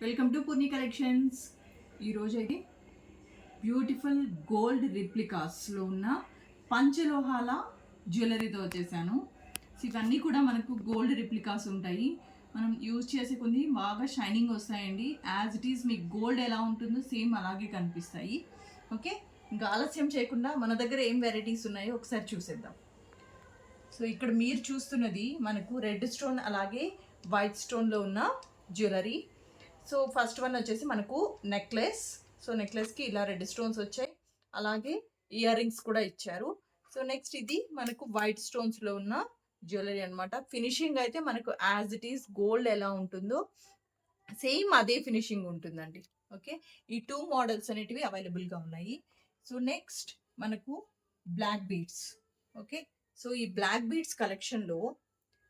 Welcome to Purni collections ఈరోజు అయితే beautiful gold రిప్లికాస్లో ఉన్న పంచలోహాల జ్యువెలరీతో వచ్చేసాను ఇవన్నీ కూడా మనకు గోల్డ్ రిప్లికాస్ ఉంటాయి. మనం యూజ్ చేసే కొన్ని బాగా షైనింగ్ వస్తాయండి. యాజ్ ఇట్ ఈస్ మీకు గోల్డ్ ఎలా ఉంటుందో సేమ్ అలాగే కనిపిస్తాయి. ఓకే ఇంకా ఆలస్యం చేయకుండా మన దగ్గర ఏం వెరైటీస్ ఉన్నాయో ఒకసారి చూసేద్దాం. సో ఇక్కడ మీరు చూస్తున్నది మనకు రెడ్ స్టోన్ అలాగే వైట్ స్టోన్లో ఉన్న జ్యువెలరీ సో ఫస్ట్ వన్ వచ్చేసి మనకు నెక్లెస్ సో నెక్లెస్కి ఇలా రెడ్ స్టోన్స్ వచ్చాయి. అలాగే ఇయర్ రింగ్స్ కూడా ఇచ్చారు. సో నెక్స్ట్ ఇది మనకు వైట్ స్టోన్స్లో ఉన్న జ్యువెలరీ అనమాట ఫినిషింగ్ అయితే మనకు యాజ్ ఇట్ ఈస్ గోల్డ్ ఎలా ఉంటుందో సేమ్ అదే ఫినిషింగ్ ఉంటుందండి. ఓకే ఈ టూ మోడల్స్ అనేటివి అవైలబుల్గా ఉన్నాయి. సో నెక్స్ట్ మనకు బ్లాక్ బీడ్స్ ఓకే సో ఈ బ్లాక్ బీడ్స్ కలెక్షన్లో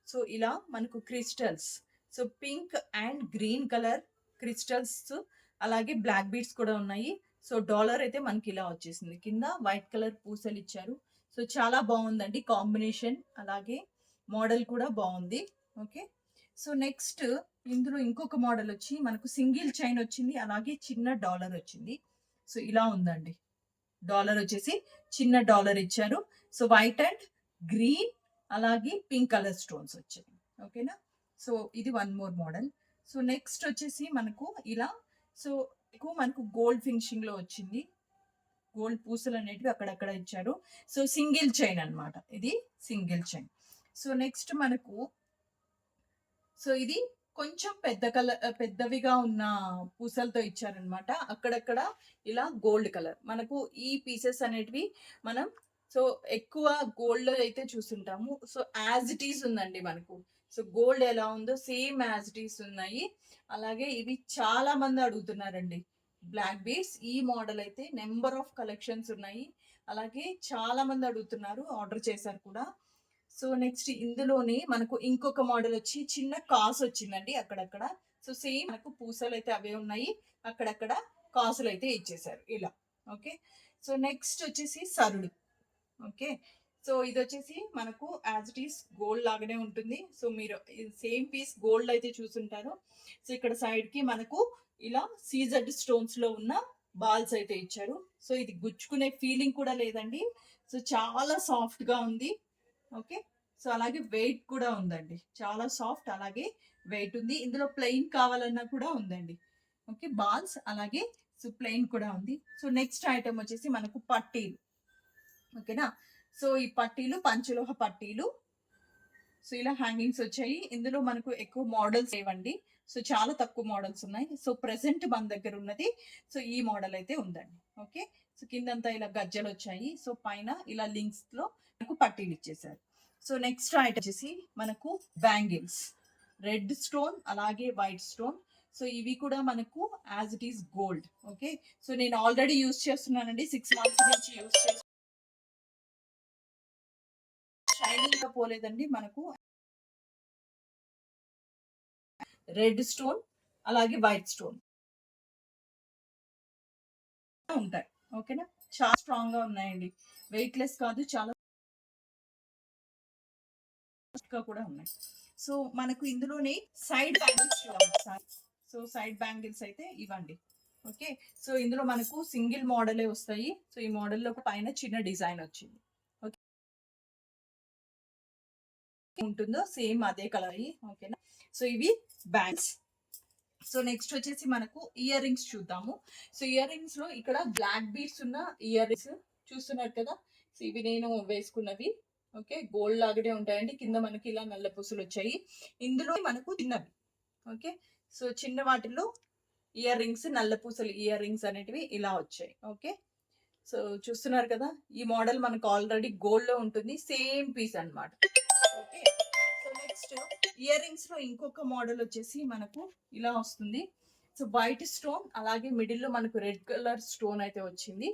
సో ఇలా మనకు crystals so pink and green colour crystals అలాగే బ్లాక్ బీడ్స్ కూడా ఉన్నాయి. సో డాలర్ అయితే మనకి ఇలా వచ్చేసింది. కింద వైట్ కలర్ పూసలు ఇచ్చారు. సో చాలా బాగుందండి కాంబినేషన్. అలాగే మోడల్ కూడా బాగుంది. ఓకే. సో నెక్స్ట్ ఇందులో ఇంకొక మోడల్ వచ్చి మనకు సింగిల్ చైన్ వచ్చింది. అలాగే చిన్న డాలర్ వచ్చింది. సో ఇలా ఉందండి. డాలర్ వచ్చేసి చిన్న డాలర్ ఇచ్చారు. సో వైట్ అండ్ గ్రీన్ అలాగే పింక్ కలర్ స్టోన్స్ వచ్చాయి. ఓకేనా? సో ఇది one more model. So next వచ్చేసి మనకు ఇలా సో ఎక్కువ మనకు గోల్డ్ ఫినిషింగ్లో వచ్చింది. గోల్డ్ పూసలు అనేటివి అక్కడక్కడ ఇచ్చారు. సో సింగిల్ చైన్ అన్నమాట. ఇది సింగిల్ చైన్ సో నెక్స్ట్ మనకు సో ఇది కొంచెం పెద్ద కలర్ పెద్దవిగా ఉన్న పూసలతో ఇచ్చారనమాట అక్కడక్కడ ఇలా గోల్డ్ కలర్ మనకు ఈ పీసెస్ అనేటివి మనం సో ఎక్కువ గోల్డ్ అయితే చూస్తుంటాము. సో యాజ్ ఇట్ ఈస్ ఉందండి మనకు. సో గోల్డ్ ఎలా ఉందో సేమ్ యాజ్ ఉన్నాయి. అలాగే ఇవి చాలా మంది అడుగుతున్నారండి. బ్లాక్ బీడ్స్ ఈ మోడల్ అయితే నెంబర్ ఆఫ్ కలెక్షన్స్ ఉన్నాయి. అలాగే చాలా మంది అడుగుతున్నారు ఆర్డర్ చేశారు కూడా. సో నెక్స్ట్ ఇందులోనే మనకు ఇంకొక మోడల్ వచ్చి చిన్న కాస్ వచ్చిందండి అక్కడక్కడ. సో సేమ్ మనకు పూసలు అయితే అవే ఉన్నాయి. అక్కడక్కడ కాసులు అయితే ఇచ్చేసారు ఇలా ఓకే. సో నెక్స్ట్ వచ్చేసి సరుడు ఓకే. సో ఇది వచ్చేసి మనకు యాజ్ ఇట్ ఈస్ గోల్డ్ లాగానే ఉంటుంది. సో మీరు సేమ్ పీస్ గోల్డ్ అయితే చూసుంటారు. సో ఇక్కడ సైడ్కి మనకు ఇలా సీజర్డ్ స్టోన్స్లో ఉన్న బాల్స్ అయితే ఇచ్చారు. సో ఇది గుచ్చుకునే ఫీలింగ్ కూడా లేదండి. సో చాలా సాఫ్ట్గా ఉంది. ఓకే సో అలాగే వెయిట్ కూడా ఉందండి. చాలా సాఫ్ట్ అలాగే వెయిట్ ఉంది. ఇందులో ప్లెయిన్ కావాలన్నా కూడా ఉందండి. ఓకే బాల్స్ అలాగే సో ప్లెయిన్ కూడా ఉంది. సో నెక్స్ట్ ఐటమ్ వచ్చేసి మనకు పట్టీలు. ఓకేనా సో ఈ పట్టీలు పంచలోహ పట్టీలు. సో ఇలా హ్యాంగింగ్స్ వచ్చాయి. ఇందులో మనకు ఎక్కువ మోడల్స్ ఇవ్వండి సో చాలా తక్కువ మోడల్స్ ఉన్నాయి. సో ప్రెసెంట్ మన దగ్గర ఉన్నది. సో ఈ మోడల్ అయితే ఉందండి. ఓకే సో కిందంతా ఇలా గజ్జలు వచ్చాయి. సో పైన ఇలా లింక్స్లో మనకు పట్టీలు ఇచ్చేసారు సో నెక్స్ట్ ఐటమ్ వచ్చేసి మనకు బ్యాంగిల్స్ రెడ్ స్టోన్ అలాగే వైట్ స్టోన్ సో ఇవి కూడా మనకు as it is gold okay so నేను ఆల్రెడీ యూస్ చేస్తున్నానండి. సిక్స్ మంత్స్ నుంచి యూస్ చేస్తున్నాను. షైనింగ్గా పోలేదండి మనకు. రెడ్ స్టోన్ అలాగే వైట్ స్టోన్. ఉంటాయి. ఓకేనా? చాలా స్ట్రాంగ్గా ఉన్నాయండి. వెయిట్ లెస్ కాదు చాలా కూడా ఉన్నాయి. సో మనకు ఇందులోనే సైడ్ బ్యాంగిల్స్ చూడాలి సో సైడ్ బ్యాంగిల్స్ అయితే ఇవ్వండి. ఓకే? సో ఇందులో మనకు సింగిల్ మోడలే వస్తాయి. సో ఈ మోడల్లో పైన చిన్న డిజైన్ వచ్చింది. ఉంటుందో సేమ్ అదే కలర్ అయ్యి ఓకేనా? సో ఇవి బ్యాండ్స్. సో నెక్స్ట్ వచ్చేసి మనకు ఇయర్ రింగ్స్ చూద్దాము. సో ఇయర్ రింగ్స్లో ఇక్కడ బ్లాక్ బీడ్స్ ఉన్న ఇయర్ రింగ్స్ చూస్తున్నారు కదా? సో ఇవి నేను వేసుకున్నవి. ఓకే గోల్డ్ లాగానే ఉంటాయండి. కింద మనకి ఇలా నల్ల పూసలు వచ్చాయి. ఇందులో మనకు చిన్నవి. ఓకే సో చిన్న వాటిలో ఇయర్ రింగ్స్ నల్ల పూసలు ఇయర్ రింగ్స్ అనేటివి ఇలా వచ్చాయి. ఓకే సో చూస్తున్నారు కదా? ఈ మోడల్ మనకు ఆల్రెడీ గోల్డ్లో ఉంటుంది. సేమ్ పీస్ అన్నమాట. నెక్స్ట్ ఇయర్ రింగ్స్లో ఇంకొక మోడల్ వచ్చేసి మనకు ఇలా వస్తుంది. సో వైట్ స్టోన్ అలాగే మిడిల్లో మనకు రెడ్ కలర్ స్టోన్ అయితే వచ్చింది.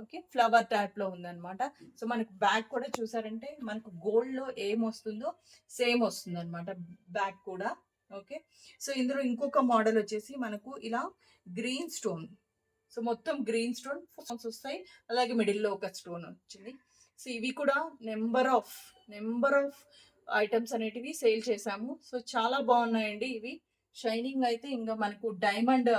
ఓకే ఫ్లవర్ టైప్లో ఉందన్నమాట. సో మనకు బ్యాక్ కూడా చూసారంటే మనకు గోల్డ్లో ఏం వస్తుందో సేమ్ వస్తుంది అనమాట బ్యాక్ కూడా. ఓకే సో ఇందులో ఇంకొక మోడల్ వచ్చేసి మనకు ఇలా గ్రీన్ స్టోన్. సో మొత్తం గ్రీన్ స్టోన్ స్టోన్స్ వస్తాయి. అలాగే మిడిల్లో ఒక స్టోన్ వచ్చింది. సో ఇవి కూడా number of number of items అనేటివి సేల్ చేసాము సో చాలా బాగున్నాయండి ఇవి. షైనింగ్ అయితే ఇంకా మనకు డైమండ్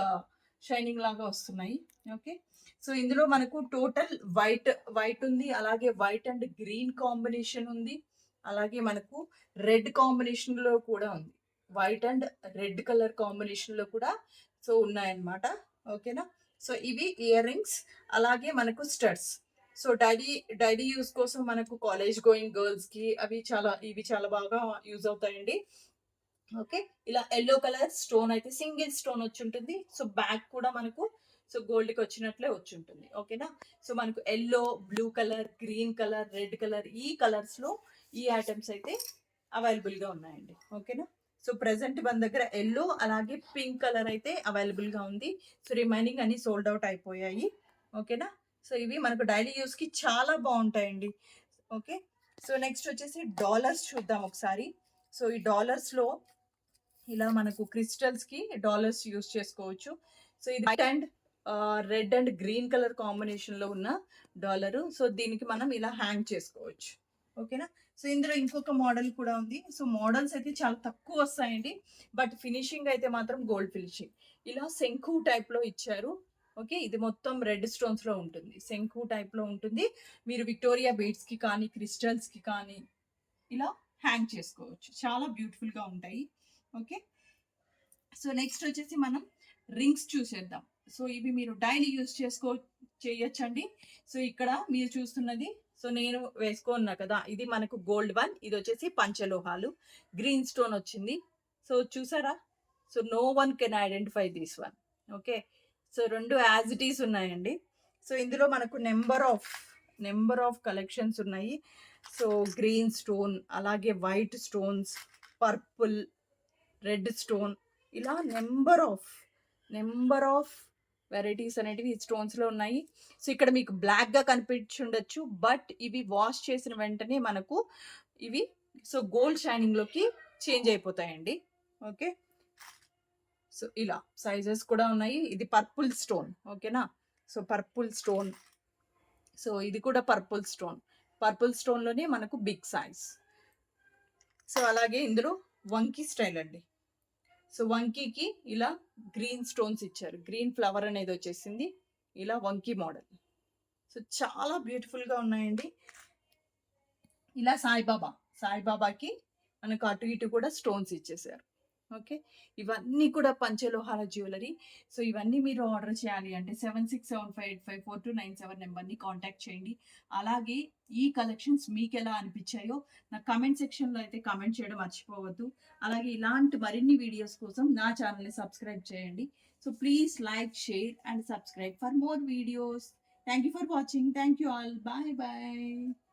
షైనింగ్ లాగా వస్తున్నాయి. ఓకే. సో ఇందులో మనకు టోటల్ వైట్ వైట్ ఉంది. అలాగే వైట్ అండ్ గ్రీన్ కాంబినేషన్ ఉంది. అలాగే మనకు రెడ్ కాంబినేషన్లో కూడా ఉంది. వైట్ అండ్ రెడ్ కలర్ కాంబినేషన్లో కూడా సో ఉన్నాయన్నమాట. ఓకేనా? సో ఇవి ఇయర్ రింగ్స్. అలాగే మనకు studs. So daily daily use కోసం మనకు కాలేజ్ గోయింగ్ గర్ల్స్కి అవి చాలా ఇవి చాలా బాగా యూజ్ అవుతాయండి. ఓకే ఇలా ఎల్లో కలర్ స్టోన్ అయితే సింగిల్ స్టోన్ వచ్చి ఉంటుంది. సో బ్యాక్ కూడా మనకు సో గోల్డ్కి వచ్చినట్లే వచ్చి ఉంటుంది. ఓకేనా సో మనకు yellow blue colour green colour red colour ఈ కలర్స్లో ఈ ఐటమ్స్ అయితే అవైలబుల్గా ఉన్నాయండి. ఓకేనా సో ప్రెసెంట్ మన దగ్గర ఎల్లో అలాగే పింక్ కలర్ అయితే అవైలబుల్గా ఉంది. సో రిమైనింగ్ అన్ని సోల్డ్ అవుట్ అయిపోయాయి. ఓకేనా సో ఇవి మనకు డైలీ యూస్కి చాలా బాగుంటాయండి. ఓకే? సో నెక్స్ట్ వచ్చేసి డాలర్స్ చూద్దాం ఒకసారి. సో ఈ డాలర్స్లో ఇలా మనకు క్రిస్టల్స్కి డాలర్స్ యూస్ చేసుకోవచ్చు. సో ఇది white and red and green colour కాంబినేషన్లో ఉన్న డాలర్. సో దీనికి మనం ఇలా హ్యాంగ్ చేసుకోవచ్చు. ఓకేనా? సో ఇందులో ఇంకొక మోడల్ కూడా ఉంది. సో మోడల్స్ అయితే చాలా తక్కువ వస్తాయండి. బట్ ఫినిషింగ్ అయితే మాత్రం గోల్డ్ ఫినిషింగ్. ఇలా శంకు టైప్లో ఇచ్చారు. ఓకే? ఇది మొత్తం రెడ్ స్టోన్స్లో ఉంటుంది. శంకు టైప్లో ఉంటుంది. మీరు విక్టోరియా బీడ్స్కి కానీ క్రిస్టల్స్కి కానీ ఇలా హ్యాంగ్ చేసుకోవచ్చు. చాలా బ్యూటిఫుల్గా ఉంటాయి. ఓకే? సో నెక్స్ట్ వచ్చేసి మనం రింగ్స్ చూసేద్దాం. సో ఇవి మీరు డైలీ యూస్ చేసుకో చేయొచ్చండి. సో ఇక్కడ మీరు చూస్తున్నది సో నేను వేసుకున్నా కదా ఇది మనకు గోల్డ్ వన్ ఇది వచ్చేసి పంచలోహాలు. గ్రీన్ స్టోన్ వచ్చింది. సో చూసారా? So no one can identify this one. Okay? So రెండు యాజ్ ఇట్ ఈస్ ఉన్నాయండి. సో ఇందులో మనకు number of number of collections ఉన్నాయి. సో గ్రీన్ స్టోన్ అలాగే white stones purple red stone ఇలా number of number of varieties అనేటివి ఈ స్టోన్స్లో ఉన్నాయి. సో ఇక్కడ మీకు బ్లాక్గా కనిపించుండొచ్చు బట్ ఇవి వాష్ చేసిన వెంటనే మనకు ఇవి సో గోల్డ్ షైనింగ్లోకి చేంజ్ అయిపోతాయండి. ఓకే సో ఇలా సైజెస్ కూడా ఉన్నాయి. ఇది పర్పుల్ స్టోన్ ఓకేనా? సో పర్పుల్ స్టోన్ సో ఇది కూడా పర్పుల్ స్టోన్ పర్పుల్ స్టోన్లోనే మనకు బిగ్ సైజ్ సో అలాగే ఇందులో వంకీ స్టైల్ అండి. సో వంకీకి ఇలా గ్రీన్ స్టోన్స్ ఇచ్చారు. గ్రీన్ ఫ్లవర్ అనేది వచ్చేసింది. ఇలా వంకీ మోడల్ సో చాలా బ్యూటిఫుల్గా ఉన్నాయండి. ఇలా సాయిబాబా. సాయిబాబాకి మనకు అటు ఇటు కూడా స్టోన్స్ ఇచ్చేసారు ఓకే? ఇవన్నీ కూడా పంచలోహాల జ్యువెలరీ. సో ఇవన్నీ మీరు ఆర్డర్ చేయాలి అంటే seven six seven five eight five four two nine seven నెంబర్ని కాంటాక్ట్ చేయండి. అలాగే ఈ కలెక్షన్స్ మీకు ఎలా అనిపించాయో నా కమెంట్ సెక్షన్లో అయితే కమెంట్ చేయడం మర్చిపోవద్దు. అలాగే ఇలాంటి మరిన్ని వీడియోస్ కోసం నా ఛానల్ని సబ్స్క్రైబ్ చేయండి. So please like share and subscribe for more videos. Thank you for watching. Thank you all. Bye bye.